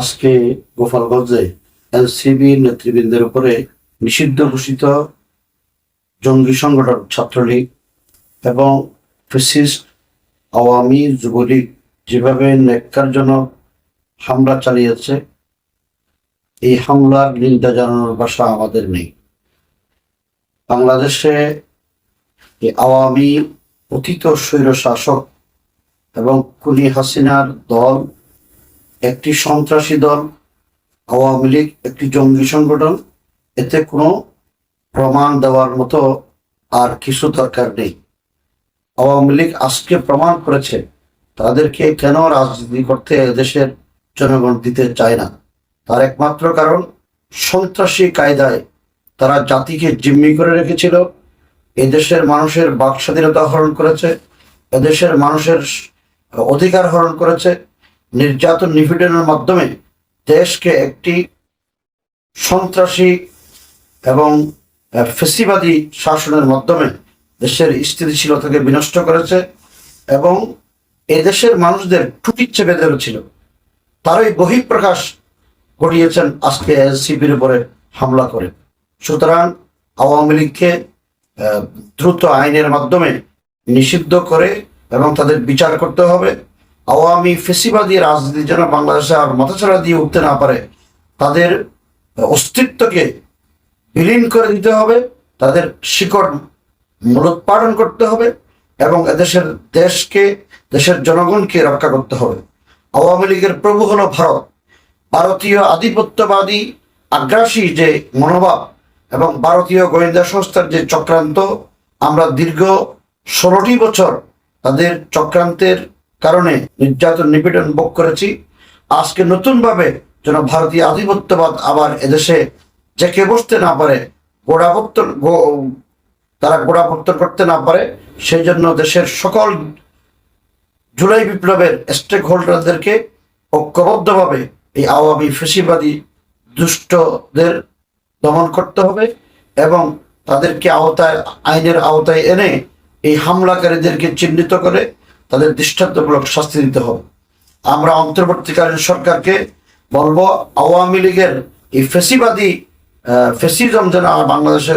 আজকে গোপালগঞ্জে এনসিবি নেতৃবৃন্দের উপরে নিষিদ্ধ ঘোষিত জঙ্গি সংগঠন ছাত্রলীগ এবং ফেসিস্ট আওয়ামী যুবলীগ যেভাবে নেককারজনক হামলা চালিয়েছে, এই হামলার নিন্দা জানানোর ভাষা আমাদের নেই। বাংলাদেশে আওয়ামী অতীত স্বৈর শাসক এবং কুলি হাসিনার দল একটি সন্ত্রাসী দল, আওয়ামী লীগ, একটি জঙ্গি সংগঠন। এতে কোনো প্রমাণ দেওয়ার মতো আর কিছু দরকার নেই। আওয়ামী লীগ আজকে প্রমাণ করেছে, তাদেরকে কেন রাজনীতি করতে এদেশের জনগণ দিতে চায় না? তার একমাত্র কারণ, সন্ত্রাসী কায়দায় তারা জাতিকে জিম্মি করে রেখেছিল। এদেশের মানুষের বাক স্বাধীনতা হরণ করেছে, এদেশের মানুষের অধিকার হরণ করেছে নির্যাতন নিপীড়নের মাধ্যমে দেশকে একটি সন্ত্রাসী এবং ফেসিবাদী শাসনের মাধ্যমে দেশের স্থিতিশীলতাকে বিনষ্ট করেছে এবং এদেশের মানুষদের টুটিচ্ছে বেঁধে ছিল তারই বহিঃপ্রকাশ ঘটিয়েছেন আজকে এনসিপির উপরে হামলা করে। সুতরাং আওয়ামী লীগকে দ্রুত আইনের মাধ্যমে নিষিদ্ধ করে এবং তাদের বিচার করতে হবে। আওয়ামী ফেসিবাদী রাজনীতি যেন বাংলাদেশে আর মাথাছাড়া দিয়ে উঠতে না পারে, তাদের অস্তিত্বকে বিলীন করে দিতে হবে, তাদের শিকড় মূলোৎপাদন করতে হবে এবং এদেশের দেশকে, দেশের জনগণকে রক্ষা করতে হবে। আওয়ামী লীগের প্রভু হল ভারত। ভারতীয় আধিপত্যবাদী আগ্রাসী যে মনোভাব এবং ভারতীয় গোয়েন্দা সংস্থার যে চক্রান্ত, আমরা দীর্ঘ ষোলোটি বছর তাদের চক্রান্তের কারণে নির্যাতন নিপীড়ন ভোগ করেছি। আজকে নতুনভাবে যেন ভারতীয় আধিপত্যবাদ আবার এদেশে জেকে বসতে না পারে গোড়াপত্তন তারা গোড়াপত্তন করতে না পারে, সেই জন্য দেশের সকল জুলাই বিপ্লবের স্টেক হোল্ডারদেরকে ঐক্যবদ্ধভাবে এই আওয়ামী ফেসিবাদী দুষ্টদের দমন করতে হবে এবং তাদেরকে আওতায়, আইনের আওতায় এনে এই হামলাকারীদেরকে চিহ্নিত করে তাদের দৃষ্টান্তমূলক শাস্তি দিতে হবে। আমরা অন্তর্বর্তীকালীন সরকারকে বলব, আওয়ামী লীগের এই ফেসিবাদী ফেসিজম যেন বাংলাদেশে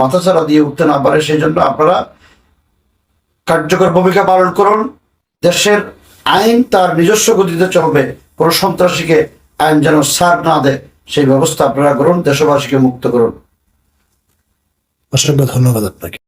মাথাছাড়া দিয়ে উঠতে না পারে, সেই জন্য আপনারা কার্যকর ভূমিকা পালন করুন। দেশের আইন তার নিজস্ব গতিতে চলবে। কোনো সন্ত্রাসীকে আইন যেন ছাড় না দেয়, সেই ব্যবস্থা আপনারা করুন, দেশবাসীকে মুক্ত করুন। অসংখ্য ধন্যবাদ আপনাকে।